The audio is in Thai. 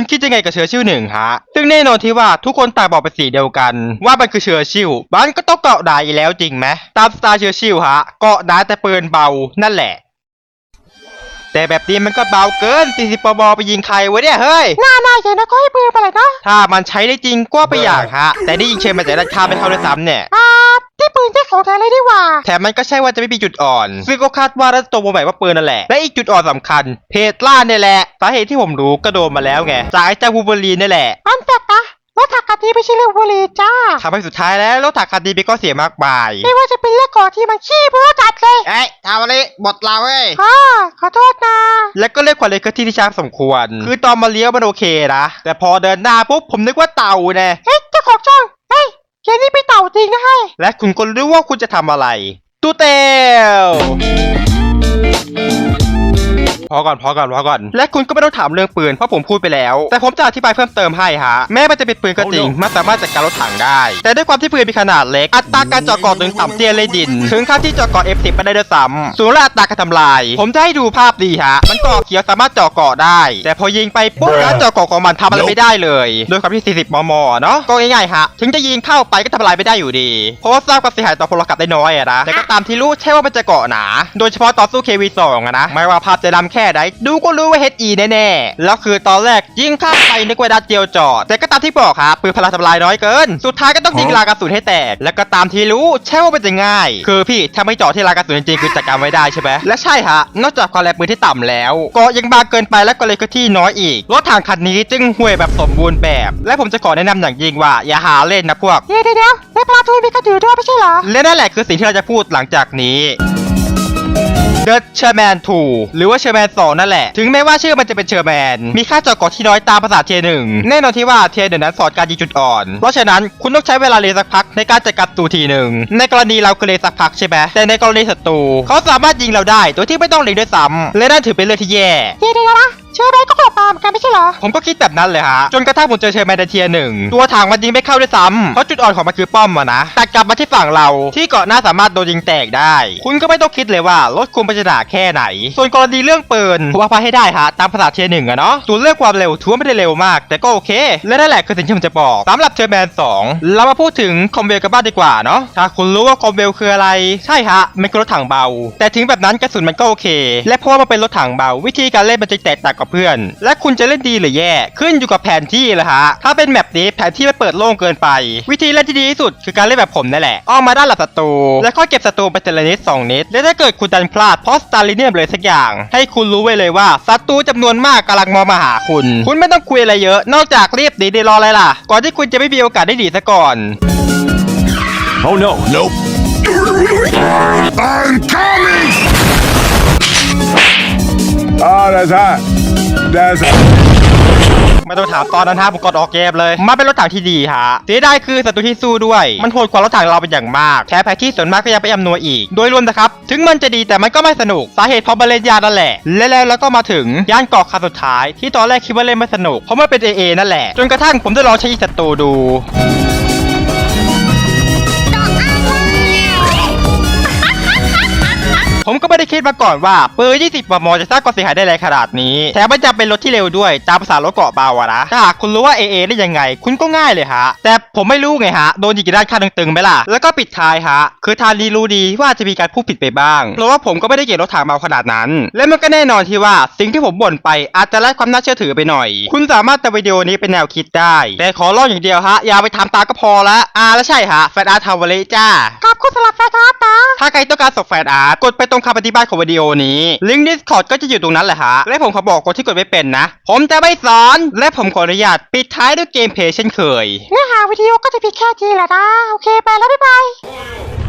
คุณคิดยังไงกับเชื้อชิวหนึ่งฮะซึ่งแน่นอนที่ว่าทุกคนต่างบอกเป็นสีเดียวกัน ว่ามันคือเชื้อชิวมันก็ต้องเกาะได้อยู่แล้วจริงไหมตามสไตล์เชื้อชิวฮะเกาะได้แต่ปืนเบานั่นแหละ แต่แบบนี้มันก็เบาเกิน 40ปมไปยิงใครวะเนี่ยเฮ้ยหน้าหน้าอย่างนั้นก็ให้ปืนไปเลยเนาะถ้ามันใช้ได้จริงก็ไปอย่างฮะแต่นี่ยิงเชนมาจากด้านข้างไม่เข้าด้วยซ้ำเนี่ย อ่าที่ ปืนใช้ของแท้เลยดีกว่า แถมมันก็ใช่ว่าจะไม่มีจุดอ่อน ซึ่งก็คาดว่าน่าจะตรงมาแบบว่าปืนนั่นแหละ และอีกจุดอ่อนสำคัญ เพจล่าเนี่ยแหละ สาเหตุที่ผมรู้ก็โดนมาแล้วไง จากไอ้เจ้าวูเบอรีนนี่แหละอันแตกนะรถถักกันนี้ไม่ใช่เรื่องบุหรี่จ้าทำให้สุดท้ายแล้วรถถักคันดีไปก็เสียมากมาย ไม่ว่าจะเป็นเรื่องก่อนที่มันขี้โม้จัดเลยเอ้ยทำอะไรบทเราเว้ยอ่าขอโทษนะ และก็เรียกความเร็วที่ที่ช้างสมควร คือตอนมาเลี้ยวมันโอเคนะ แต่พอเดินหน้าปุ๊บผมนึกว่าเต่าแน่เฮ้ยเจ้าของช่อง เฮ้ยเกมนี้ไปเต่าจริงนะให้ และคุณก็รู้ว่าคุณจะทำอะไร ตูเตล พอก่อนพอก่อนพอก่อน และคุณก็ไม่ต้องถามเรื่องปืนเพราะผมพูดไปแล้ว แต่ผมจะอธิบายเพิ่มเติมให้ฮะ แม้มันจะเป็นปืนก็จริง มันสามารถจัดการรถถังได้ แต่ด้วยความที่ปืนมีขนาดเล็ก อัตราการเจาะเกาะถึงต่ำเตี้ยเลยดิน ถึงขั้นที่เจาะเกาะ F10 ไปได้ด้วยซ้ำสูงและอัตราการทำลาย ผมจะให้ดูภาพดีฮะ มันเกาะเขียวสามารถเจาะเกาะได้ แต่พอยิงไปปุ๊บการเจาะเกาะของมันทำอะไรไม่ได้เลย โดยความที่ 40 มม เนาะก็ง่ายๆฮะ ถึงจะยิงเข้าไปก็ทำอะไรไม่ได้อยู่ดี เพราะว่าสร้างความเสียหายต่อพลขับได้น้อยอะนะแต่ก็ตามที่รู้ใช่ว่ามันจะเกาะหนา โดยเฉพาะต่อสู้ KV2 อะนะไม่ว่าภาพจะดำแค่ไหน ดูก็รู้ว่า HE แน่ๆ แล้วคือตอนแรกยิงข้ามไปนึกว่าดัดเจียวจอด แต่ก็ตามที่บอกครับปืนพลาทำลายน้อยเกิน สุดท้ายก็ต้องยิงลากระสุนให้แตก แล้วก็ตามที่รู้ใช่ว่ามันจะง่าย คือพี่ถ้าไม่เจาะที่ลากระสุนจริงๆคือจัดการไม่ได้ใช่ไหมและใช่ฮะนอกจากความแรงปืนที่ต่ำแล้วก็ยังบางเกินไปและก็เลยก็ที่น้อยอีกรถถังคันนี้จึงห่วยแบบสมบูรณ์แบบ และผมจะขอแนะนำอย่างยิ่งว่าอย่าหาเล่นนะพวกเดี๋ยวเดี๋ยวเดี๋ยวในปลาทูมีกระดือด้วยไม่ใช่เหรอและนั่นแหละคือสิ่งที่เราจะพูดหลังจากนี้ The Chairman 2 หรือว่า Chairman 2 นั่นแหละ ถึงแม้ว่าชื่อมันจะเป็น Chairman มีค่าจอดเกาะที่น้อยตามภาษาเทียหนึ่งแน่นอนที่ว่าเทียหนึ่งนั้นสอนการยิงจุดอ่อน เพราะฉะนั้นคุณต้องใช้เวลาเรียนสักพักในการจัดการศัตรูทีหนึ่งในกรณีเราคือเรียนสักพักใช่ไหมแต่ในกรณีศัตรูเขาสามารถยิงเราได้โดยที่ไม่ต้องเล็งด้วยซ้ำและนั่นถือเป็นเรื่องที่แย่เดี๋ยวเดี๋ยวนะ ชื่อไหมก็ขอปาเหมือนกันไม่ใช่เหรอ ผมก็คิดแบบนั้นเลยฮะ จนกระทั่งผมเจอเชอร์แมนในเทียหนึ่งตัวถังมันยิงไม่เข้าด้วยซ้ำเพราะจุดอ่อนของมันคือป้อมอะนะตัดกลับมาที่ฝั่งเราที่เกาะหน้าสามารถโดนยิงแตกได้ คุณก็ไม่ต้องคิดเลยว่ารถคุณมันจะหนาแค่ไหน ส่วนกรณีเรื่องปืนผมว่าพาให้ได้ฮะตามภาษาเทียร์หนึ่งอะเนาะส่วนเรื่องความเร็วถือว่าไม่ได้เร็วมาก แต่ก็โอเค และนั่นแหละคือสิ่งที่ผมจะบอกสำหรับเชอร์แมน2เรามาพูดถึงคอมเวลกันบ้างดีกว่าเนาะถ้าคุณรู้ว่าคอมเวลคืออะไรใช่ฮะมันคือรถถังเบา แต่ถึงแบบนั้นกระสุนมันก็โอเค และเพราะว่ามันเป็นรถถังเบา วิธีการเล่นมันจะแตกต่างกับเพื่อน และคุณจะเล่นดีหรือแย่ ขึ้นอยู่กับแผนที่เลยฮะ ถ้าเป็นแมปนี้แผนที่มันเปิดโล่งเกินไป วิธีเล่นที่ดีที่สุดคือการเล่นแบบผมนั่นแหละอ้อมมาด้านหลังศัตรู และค่อยเก็บศัตรูไปทีละนิดสองนิด และถ้าเกิดคุณดันพลาดเพราะสตาร์ลิเนียมเลยสักอย่าง ให้คุณรู้ไว้เลยว่าศัตรูจำนวนมากกำลังมองมาหาคุณ คุณไม่ต้องคุยอะไรเยอะ นอกจากรีบหนีดีรออะไรล่ะ ก่อนที่คุณจะไม่มีโอกาสได้หนีซะก่อน Oh no. Nope. I'm coming! Oh, that's hot. ไม่ต้องถามตอนนั้นฮะผมกดออกเกมเลย มาเป็นรถถังที่ดีฮะเสียดายคือศัตรูที่สู้ด้วย มันโหดกว่ารถถังเราเป็นอย่างมากแถมแพ็กที่ส่วนมากก็ยังไปอำนวยอีก โดยรวมนะครับ ถึงมันจะดีแต่มันก็ไม่สนุก สาเหตุเพราะมาเล่นยานั่นแหละ และแล้วเราก็มาถึงย่านเกาะคันสุดท้าย ที่ตอนแรกคิดว่าเล่นไม่สนุก เพราะมันเป็น AA นั่นแหละ จนกระทั่งผมได้ลองใช้ศัตรูดู ผมก็ไม่ได้คิดมาก่อนว่าปืน20มมจะสร้างความเสียหายได้แรงขนาดนี้ แถมมันจะเป็นรถที่เร็วด้วย ตามภาษารถเกาะเบาอะนะถ้าหากคุณรู้ว่า AA ได้ยังไง คุณก็ง่ายเลยฮะ แต่ผมไม่รู้ไงฮะ โดนยิงกี่ด้านข้างตึงๆไหมล่ะ แล้วก็ปิดท้ายฮะ คือทานนี้รู้ดีว่าจะมีการพูดผิดไปบ้าง เพราะว่าผมก็ไม่ได้เก่งรถถังเบาขนาดนั้น และมันก็แน่นอนที่ว่าสิ่งที่ผมบ่นไปอาจจะไร้ความน่าเชื่อถือไปหน่อย คุณสามารถแต่วิดีโอนี้เป็นแนวคิดได้ แต่ขอร้องอย่างเดียวฮะ อย่าไปทำตามก็พอละอ่าแล้วใช่ฮะแฟนอาร์ทาวเลจ้าขอบคุณสำหรับแฟนครับนะถ้าใครต้องการส่งแฟนอาร์ตกดไปตรงคำอธิบายของวิดีโอนี้ ลิงก์ Discord ก็จะอยู่ตรงนั้นแหละฮะ และผมขอบอกคนที่กดไม่เป็นนะ ผมจะไม่สอน และผมขออนุญาตปิดท้ายด้วยเกมเพลย์เช่นเคย เนื้อหาวิดีโอก็จะผิดแค่ทีแหละนะ โอเคไปแล้วบ๊ายบาย